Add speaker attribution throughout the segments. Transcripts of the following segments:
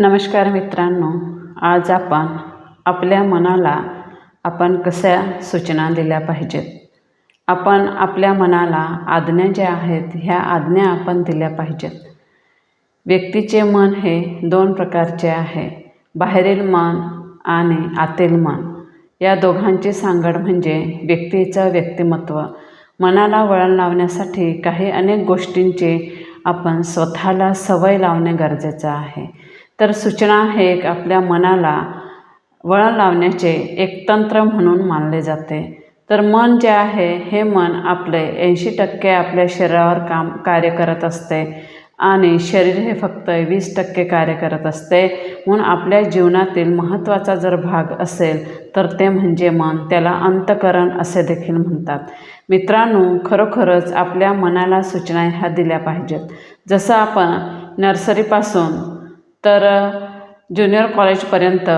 Speaker 1: नमस्कार मित्रांनो आज आपण आपल्या मनाला आपण कशा सूचना दिल्या पाहिजेत? आपण आपल्या मनाला आज्ञा ज्या आहेत ह्या आज्ञा आपण दिल्या पाहिजेत. व्यक्तीचे मन हे दोन प्रकारचे आहे बाहेरील मन आणि आतील मन. या दोघांची सांगड म्हणजे व्यक्तीचं व्यक्तिमत्व. मनाला वळण लावण्यासाठी काही अनेक गोष्टींची आपण स्वतःला सवय लावणे गरजेचं आहे. तर सूचना हे एक आपल्या मनाला वळण लावण्याचे एक तंत्र म्हणून मानले जाते. तर मन जे आहे हे मन आपले ऐंशी टक्के आपल्या शरीरावर काम कार्य करत असते आणि शरीर हे फक्त वीस टक्के कार्य करत असते. म्हणून आपल्या जीवनातील महत्त्वाचा जर भाग असेल तर ते म्हणजे मन. त्याला अंतकरण असे देखील म्हणतात. मित्रांनो खरोखरच आपल्या मनाला सूचना ह्या दिल्या पाहिजेत. जसं आपण नर्सरीपासून तर ज्युनियर कॉलेजपर्यंत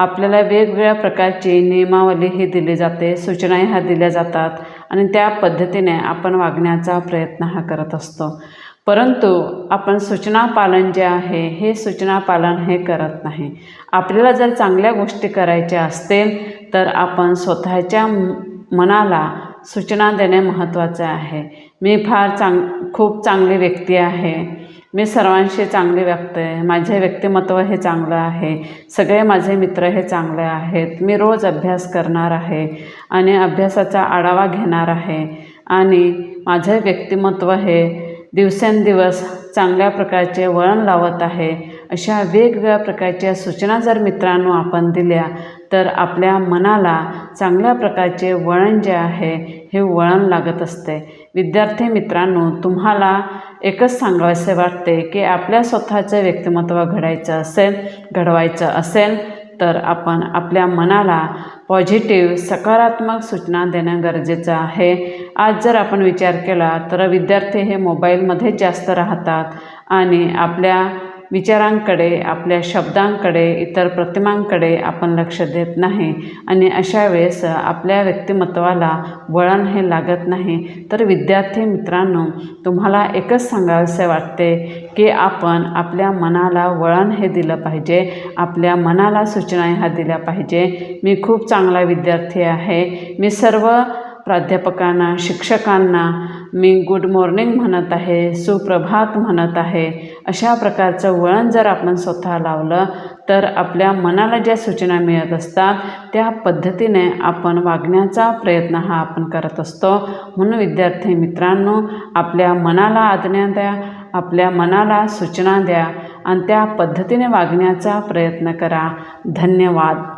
Speaker 1: आपल्याला वेगवेगळ्या प्रकारची नियमावली ही दिली जाते सूचना ह्या दिल्या जातात आणि त्या पद्धतीने आपण वागण्याचा प्रयत्न हा करत असतो. परंतु आपण सूचना पालन जे आहे हे सूचना पालन हे करत नाही. आपल्याला जर चांगल्या गोष्टी करायच्या असतील तर आपण स्वतःच्या मनाला सूचना देणे महत्त्वाचे आहे. मी फार चांग खूप चांगली व्यक्ती आहे. मी सर्वांशी चांगली व्यक्त आहे. माझे व्यक्तिमत्व हे चांगलं आहे. सगळे माझे मित्र हे चांगले आहेत. मी रोज अभ्यास करणार आहे आणि अभ्यासाचा आढावा घेणार आहे. आणि माझे व्यक्तिमत्व हे दिवसेंदिवस चांगल्या प्रकारचे वळण लावत आहे. अशा वेगवेगळ्या प्रकारच्या सूचना जर मित्रांनो आपण दिल्या तर आपल्या मनाला चांगल्या प्रकारचे वळण जे आहे हे वळण लागत असते. विद्यार्थी मित्रांनो तुम्हाला एकच सांगावेसे वाटते की आपल्या स्वतःचं व्यक्तिमत्व घडायचं असेल घडवायचं असेल तर आपण आपल्या मनाला पॉझिटिव्ह सकारात्मक सूचना देणं गरजेचं आहे. आज जर आपण विचार केला तर विद्यार्थी हे मोबाईलमध्ये जास्त राहतात आणि आपल्या विचारांकडे आपल्या शब्दांकडे इतर प्रतिमांकडे आपण लक्ष देत नाही आणि अशा वेळेस आपल्या व्यक्तिमत्वाला वळण हे लागत नाही. तर विद्यार्थी मित्रांनो तुम्हाला एकच सांगावेसे वाटते की आपण आपल्या मनाला वळण हे दिलं पाहिजे आपल्या मनाला सूचना ह्या दिल्या पाहिजे. मी खूप चांगला विद्यार्थी आहे. मी सर्व प्राध्यापकांना शिक्षकांना मी गुड मॉर्निंग म्हणत आहे सुप्रभात म्हणत आहे. अशा प्रकारचं वळण जर आपण स्वतः लावलं तर आपल्या मनाला ज्या सूचना मिळत असतात त्या पद्धतीने आपण वागण्याचा प्रयत्न हा आपण करत असतो. म्हणून विद्यार्थी मित्रांनो आपल्या मनाला आज्ञा द्या आपल्या मनाला सूचना द्या आणि त्या पद्धतीने वागण्याचा प्रयत्न करा. धन्यवाद.